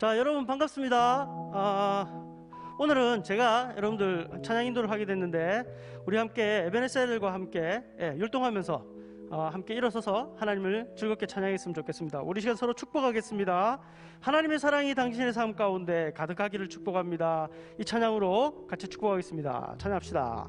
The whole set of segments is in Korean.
자, 여러분 반갑습니다. 아, 오늘은 제가 여러분들 찬양 인도를 하게 됐는데 우리 함께 에베네셀과 함께 예, 율동하면서 어, 함께 일어서서 하나님을 즐겁게 찬양했으면 좋겠습니다. 우리 시간 서로 축복하겠습니다. 하나님의 사랑이 당신의 삶 가운데 가득하기를 축복합니다. 이 찬양으로 같이 축복하겠습니다. 찬양합시다.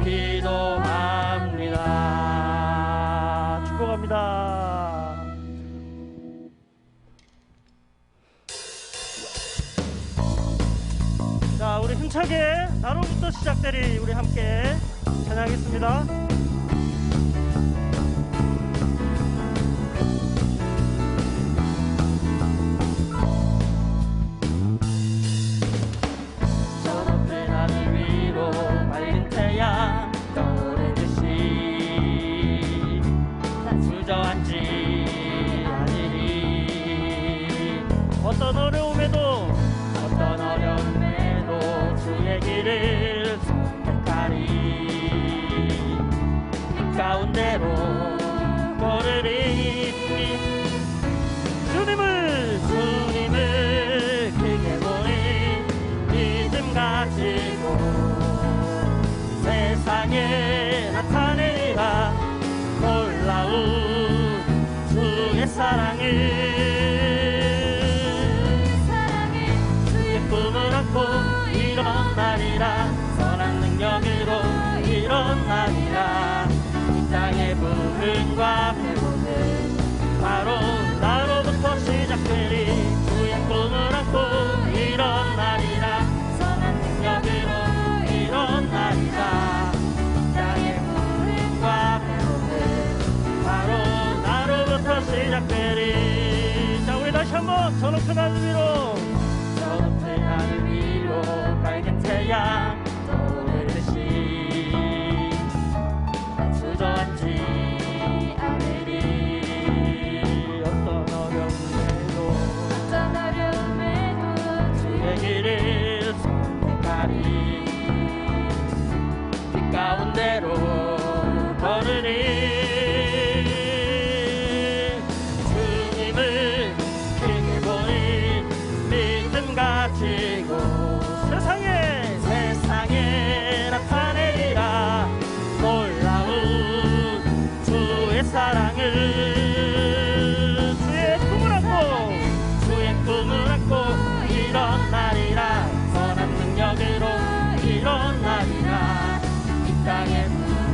힘차게 나로부터 시작되리 우리 함께 찬양하겠습니다. 어려 그 가운데로 걸으리 주님을 주님을 크게 보니 믿음 가지고 세상에 나타내리라. 놀라운 주의 사랑을 한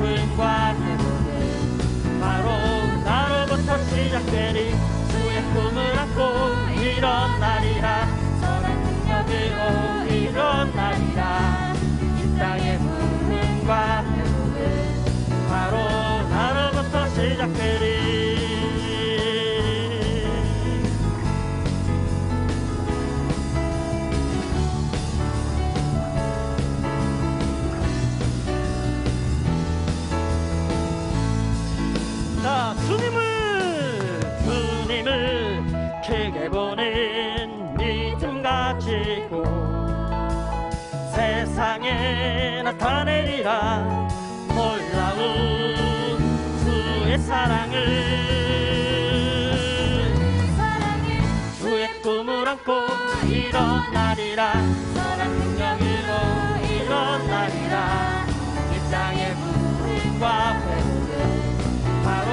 부흥 책에 보낸 믿음 가지고 세상에 나타내리라. 놀라운 주의 사랑을. 사랑해. 주의 꿈을 안고 일어나리라. 사랑 능력으로 일어나리라. 이 땅의 부흥과 배움은 바로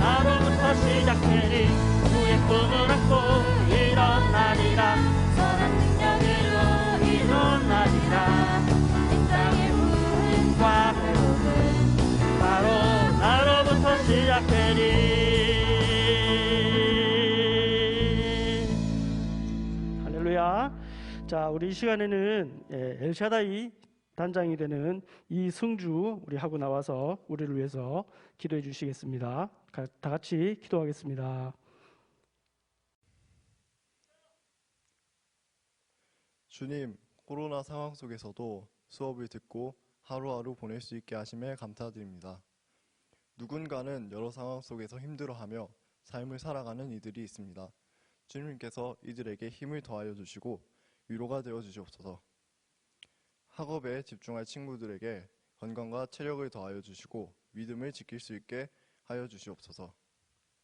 나로부터 시작되리 꿈을 자 우리 이 시간에는 예, 엘샤다이 단장이 되는 이승주 우리 하고 나와서 우리를 위해서 기도해 주시겠습니다 가- 다 같이 기도하겠습니다 주님, 코로나 상황 속에서도 수업을 듣고 하루하루 보낼 수 있게 하심에 감사드립니다. 누군가는 여러 상황 속에서 힘들어하며 삶을 살아가는 이들이 있습니다. 주님께서 이들에게 힘을 더하여 주시고 위로가 되어 주시옵소서. 학업에 집중할 친구들에게 건강과 체력을 더하여 주시고 믿음을 지킬 수 있게 하여 주시옵소서.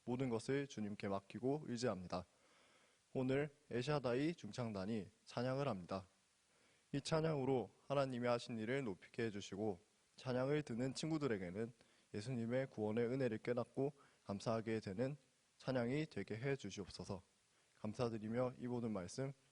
모든 것을 주님께 맡기고 의지합니다. 오늘 에샤다이 중창단이 찬양을 합니다. 이 찬양으로 하나님이 하신 일을 높이게 해주시고 찬양을 듣는 친구들에게는 예수님의 구원의 은혜를 깨닫고 감사하게 되는 찬양이 되게 해 주시옵소서. 감사드리며 이 모든 말씀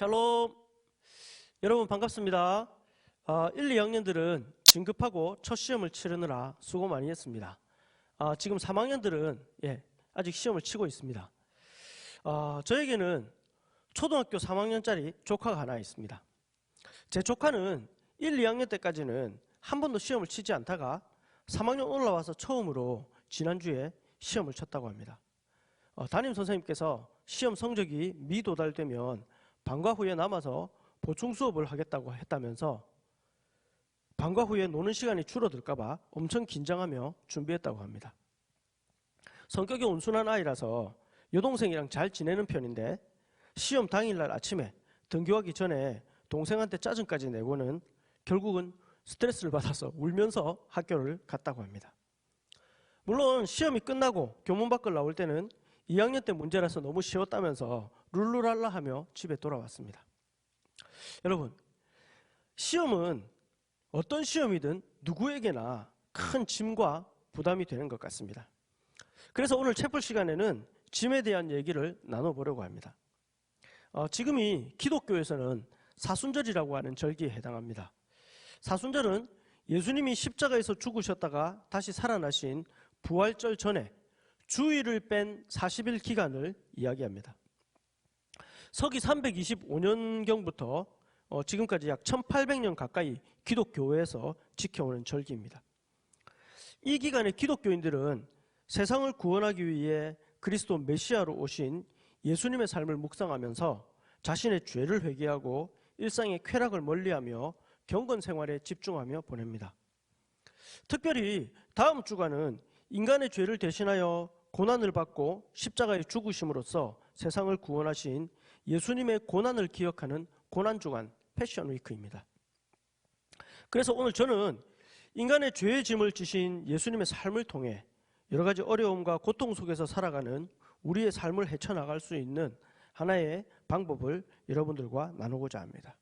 샬롬. 여러분 반갑습니다. 아, 1, 2학년들은 진급하고 첫 시험을 치르느라 수고 많이 했습니다. 아, 지금 3학년들은 예, 아직 시험을 치고 있습니다. 아, 저에게는 초등학교 3학년짜리 조카가 하나 있습니다. 제 조카는 1, 2학년 때까지는 한 번도 시험을 치지 않다가 3학년 올라와서 처음으로 지난주에 시험을 쳤다고 합니다. 어, 담임 선생님께서 시험 성적이 미도달되면 방과 후에 남아서 보충 수업을 하겠다고 했다면서 방과 후에 노는 시간이 줄어들까 봐 엄청 긴장하며 준비했다고 합니다. 성격이 온순한 아이라서 여동생이랑 잘 지내는 편인데 시험 당일날 아침에 등교하기 전에 동생한테 짜증까지 내고는 결국은 스트레스를 받아서 울면서 학교를 갔다고 합니다. 물론 시험이 끝나고 교문 밖을 나올 때는 2학년 때 문제라서 너무 쉬웠다면서 룰루랄라 하며 집에 돌아왔습니다. 여러분, 시험은 어떤 시험이든 누구에게나 큰 짐과 부담이 되는 것 같습니다. 그래서 오늘 채플 시간에는 짐에 대한 얘기를 나눠보려고 합니다. 어, 지금이 기독교에서는 사순절이라고 하는 절기에 해당합니다. 사순절은 예수님이 십자가에서 죽으셨다가 다시 살아나신 부활절 전에 주일을 뺀 40일 기간을 이야기합니다. 서기 325년경부터 어, 지금까지 약 1800년 가까이 기독교회에서 지켜오는 절기입니다. 이 기간에 기독교인들은 세상을 구원하기 위해 그리스도 메시아로 오신 예수님의 삶을 묵상하면서 자신의 죄를 회개하고 일상의 쾌락을 멀리하며 경건 생활에 집중하며 보냅니다. 특별히 다음 주간은 인간의 죄를 대신하여 고난을 받고 십자가에 죽으심으로써 세상을 구원하신 예수님의 고난을 기억하는 고난주간 패션 위크입니다. 그래서 오늘 저는 인간의 죄의 짐을 지신 예수님의 삶을 통해 여러 가지 어려움과 고통 속에서 살아가는 우리의 삶을 헤쳐나갈 수 있는 하나의 방법을 여러분들과 나누고자 합니다.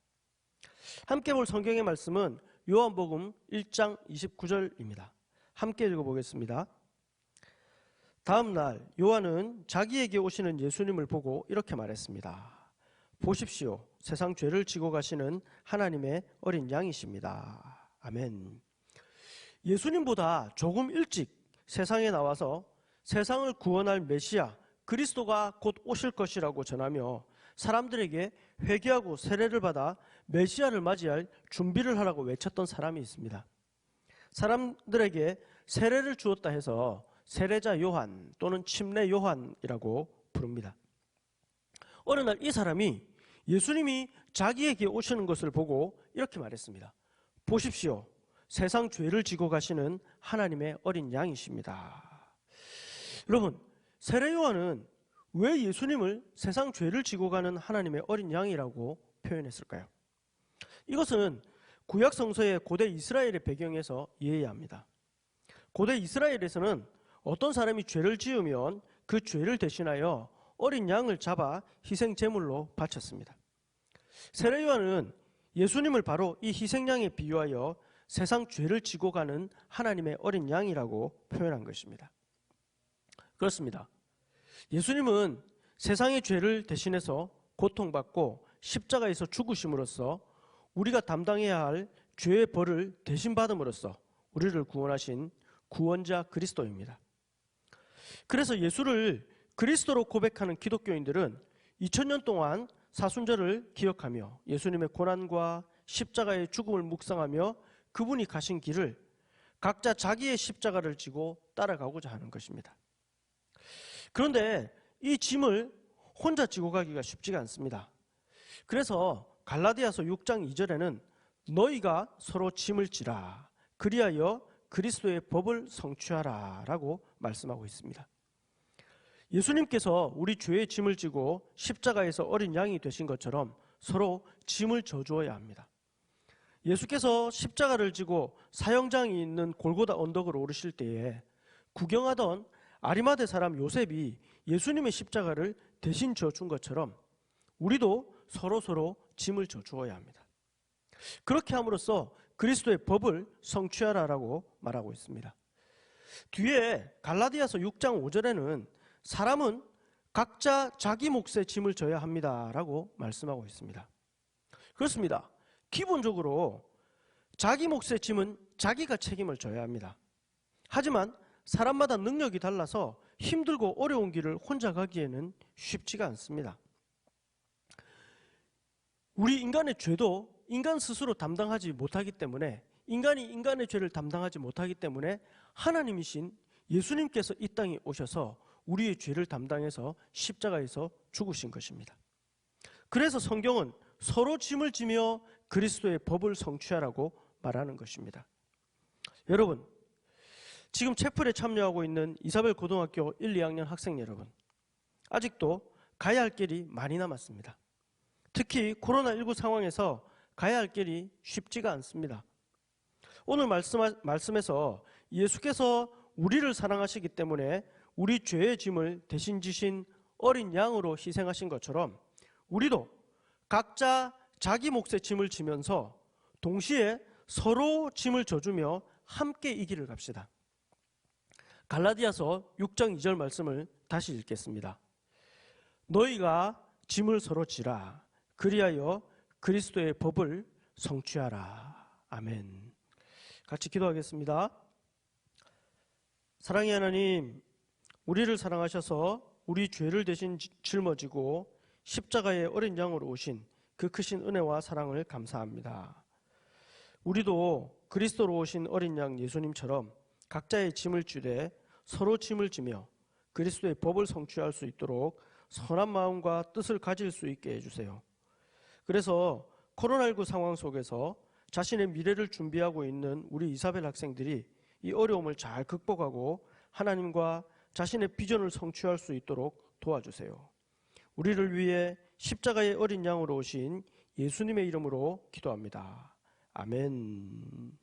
함께 볼 성경의 말씀은 요한복음 1장 29절입니다. 함께 읽어보겠습니다. 다음 날 요한은 자기에게 오시는 예수님을 보고 이렇게 말했습니다. 보십시오. 세상 죄를 지고 가시는 하나님의 어린 양이십니다. 아멘. 예수님보다 조금 일찍 세상에 나와서 세상을 구원할 메시아 그리스도가 곧 오실 것이라고 전하며 사람들에게 회개하고 세례를 받아 메시아를 맞이할 준비를 하라고 외쳤던 사람이 있습니다. 사람들에게 세례를 주었다 해서 세례자 요한 또는 침례 요한이라고 부릅니다. 어느 날 이 사람이 예수님이 자기에게 오시는 것을 보고 이렇게 말했습니다. 보십시오. 세상 죄를 지고 가시는 하나님의 어린 양이십니다. 여러분, 세례 요한은 왜 예수님을 세상 죄를 지고 가는 하나님의 어린 양이라고 표현했을까요? 이것은 구약 성서의 고대 이스라엘의 배경에서 이해해야 합니다. 고대 이스라엘에서는 어떤 사람이 죄를 지으면 그 죄를 대신하여 어린 양을 잡아 희생 제물로 바쳤습니다. 세례 요한은 예수님을 바로 이 희생양에 비유하여 세상 죄를 지고 가는 하나님의 어린 양이라고 표현한 것입니다. 그렇습니다. 예수님은 세상의 죄를 대신해서 고통받고 십자가에서 죽으심으로써 우리가 담당해야 할 죄의 벌을 대신 받음으로써 우리를 구원하신 구원자 그리스도입니다. 그래서 예수를 그리스도로 고백하는 기독교인들은 2000년 동안 사순절을 기억하며 예수님의 고난과 십자가의 죽음을 묵상하며 그분이 가신 길을 각자 자기의 십자가를 지고 따라가고자 하는 것입니다. 그런데 이 짐을 혼자 지고 가기가 쉽지가 않습니다. 그래서 갈라디아서 6장 2절에는 너희가 서로 짐을 지라 그리하여 그리스도의 법을 성취하라 라고 말씀하고 있습니다. 예수님께서 우리 죄의 짐을 지고 십자가에서 어린 양이 되신 것처럼 서로 짐을 져주어야 합니다. 예수께서 십자가를 지고 사형장이 있는 골고다 언덕을 오르실 때에 구경하던 아리마대 사람 요셉이 예수님의 십자가를 대신 져준 것처럼 우리도 서로 서로 짐을 져주어야 합니다. 그렇게 함으로써 그리스도의 법을 성취하라라고 말하고 있습니다. 뒤에 갈라디아서 6장 5절에는 사람은 각자 자기 몫의 짐을 져야 합니다라고 말씀하고 있습니다. 그렇습니다. 기본적으로 자기 몫의 짐은 자기가 책임을 져야 합니다. 하지만 사람마다 능력이 달라서 힘들고 어려운 길을 혼자 가기에는 쉽지가 않습니다. 우리 인간의 죄도 인간 스스로 담당하지 못하기 때문에 인간이 인간의 죄를 담당하지 못하기 때문에 하나님이신 예수님께서 이 땅에 오셔서 우리의 죄를 담당해서 십자가에서 죽으신 것입니다. 그래서 성경은 서로 짐을 지며 그리스도의 법을 성취하라고 말하는 것입니다. 여러분, 지금 채플에 참여하고 있는 이사벨 고등학교 1, 2학년 학생 여러분, 아직도 가야 할 길이 많이 남았습니다. 특히 코로나19 상황에서 가야 할 길이 쉽지가 않습니다. 오늘 말씀, 말씀에서 예수께서 우리를 사랑하시기 때문에 우리 죄의 짐을 대신 지신 어린 양으로 희생하신 것처럼 우리도 각자 자기 몫의 짐을 지면서 동시에 서로 짐을 져주며 함께 이 길을 갑시다. 갈라디아서 6장 2절 말씀을 다시 읽겠습니다. 너희가 짐을 서로 지라. 그리하여 그리스도의 법을 성취하라. 아멘. 같이 기도하겠습니다. 사랑의 하나님, 우리를 사랑하셔서 우리 죄를 대신 지- 짊어지고 십자가의 어린 양으로 오신 그 크신 은혜와 사랑을 감사합니다. 우리도 그리스도로 오신 어린 양 예수님처럼 각자의 짐을 지되 서로 짐을 지며 그리스도의 법을 성취할 수 있도록 선한 마음과 뜻을 가질 수 있게 해주세요. 그래서 코로나19 상황 속에서 자신의 미래를 준비하고 있는 우리 이사벨 학생들이 이 어려움을 잘 극복하고 하나님과 자신의 비전을 성취할 수 있도록 도와주세요. 우리를 위해 십자가의 어린 양으로 오신 예수님의 이름으로 기도합니다. 아멘.